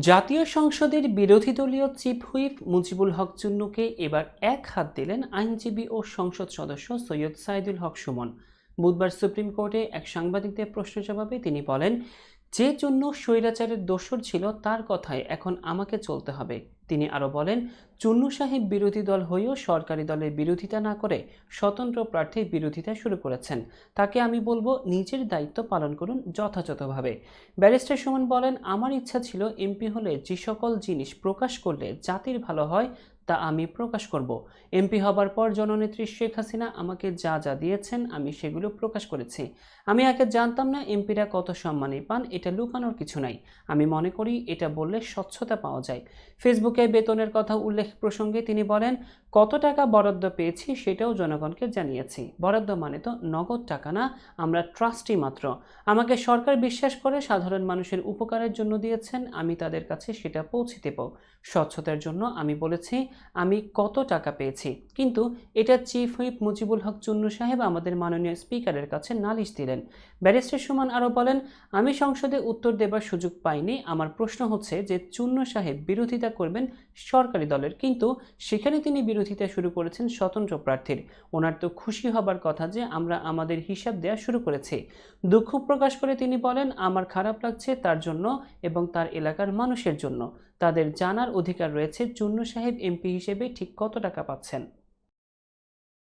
জাতীয় সংসদের বিরোধী দলীয় চিফ হুইপ মুজিবুল হক চুন্নুকে এবার এক হাত দিলেন আইনজীবী ও সংসদ সদস্য সৈয়দ সাইদুল হক সুমন। বুধবার সুপ্রিম কোর্টে এক সাংবাদিকদের প্রশ্ন জবাবে তিনি বলেন যে জন্য স্বৈরাচারের দোসর ছিল তার কথায় এখন আমাকে চলতে হবে। তিনি আরও বলেন, চুন্নু সাহেব বিরোধী দল হয়েও সরকারি দলের বিরোধিতা না করে স্বতন্ত্র প্রার্থীর বিরোধিতা শুরু করেছেন। তাকে আমি বলব নিজের দায়িত্ব পালন করুন যথাযথভাবে। ব্যারিস্টার সুমন বলেন, আমার ইচ্ছা ছিল এমপি হলে যে সকল জিনিস প্রকাশ করলে জাতির ভালো হয় তা আমি প্রকাশ করব। এমপি হবার পর জননেত্রী শেখ হাসিনা আমাকে যা যা দিয়েছেন আমি সেগুলো প্রকাশ করেছি। আমি আগে জানতাম না এমপিরা কত সম্মানী পান, এটা লুকানোর কিছু নাই। আমি মনে করি এটা বললে স্বচ্ছতা পাওয়া যায়। ফেসবুকে বেতনের কথা উল্লেখ প্রসঙ্গে তিনি বলেন, কত টাকা বরাদ্দ পেয়েছি সেটাও জনগণকে জানিয়েছি। বরাদ্দ মানে তো নগদ টাকা না, আমরা ট্রাস্টি মাত্র। আমাকে সরকার বিশ্বাস করে সাধারণ মানুষের উপকারের জন্য দিয়েছেন, আমি তাদের কাছে সেটা পৌঁছে দেব। স্বচ্ছতার জন্য আমি বলেছি আমি কত টাকা পেয়েছি। কিন্তু এটা চিফ হুইপ মুজিবুল হক চুন্নু সাহেব আমাদের মাননীয় স্পিকারের কাছে নালিশ দিলেন। ব্যারিস্টার সুমন আরও বলেন, আমি সংসদে উত্তর দেবার সুযোগ পাইনি। আমার প্রশ্ন হচ্ছে যে চুন্নু সাহেব বিরোধিতা করবেন সরকারি দলের, কিন্তু সেখানে তিনি বিরোধিতা শুরু করেছেন স্বতন্ত্র প্রার্থীর। ওনার তো খুশি হবার কথা যে আমরা আমাদের হিসাব দেওয়া শুরু করেছি। দুঃখ প্রকাশ করে তিনি বলেন, আমার খারাপ লাগছে তার জন্য এবং তার এলাকার মানুষের জন্য। তাদের জানার অধিকার রয়েছে চুন্নু সাহেব এমপি হিসেবে ঠিক কত টাকা পাচ্ছেন?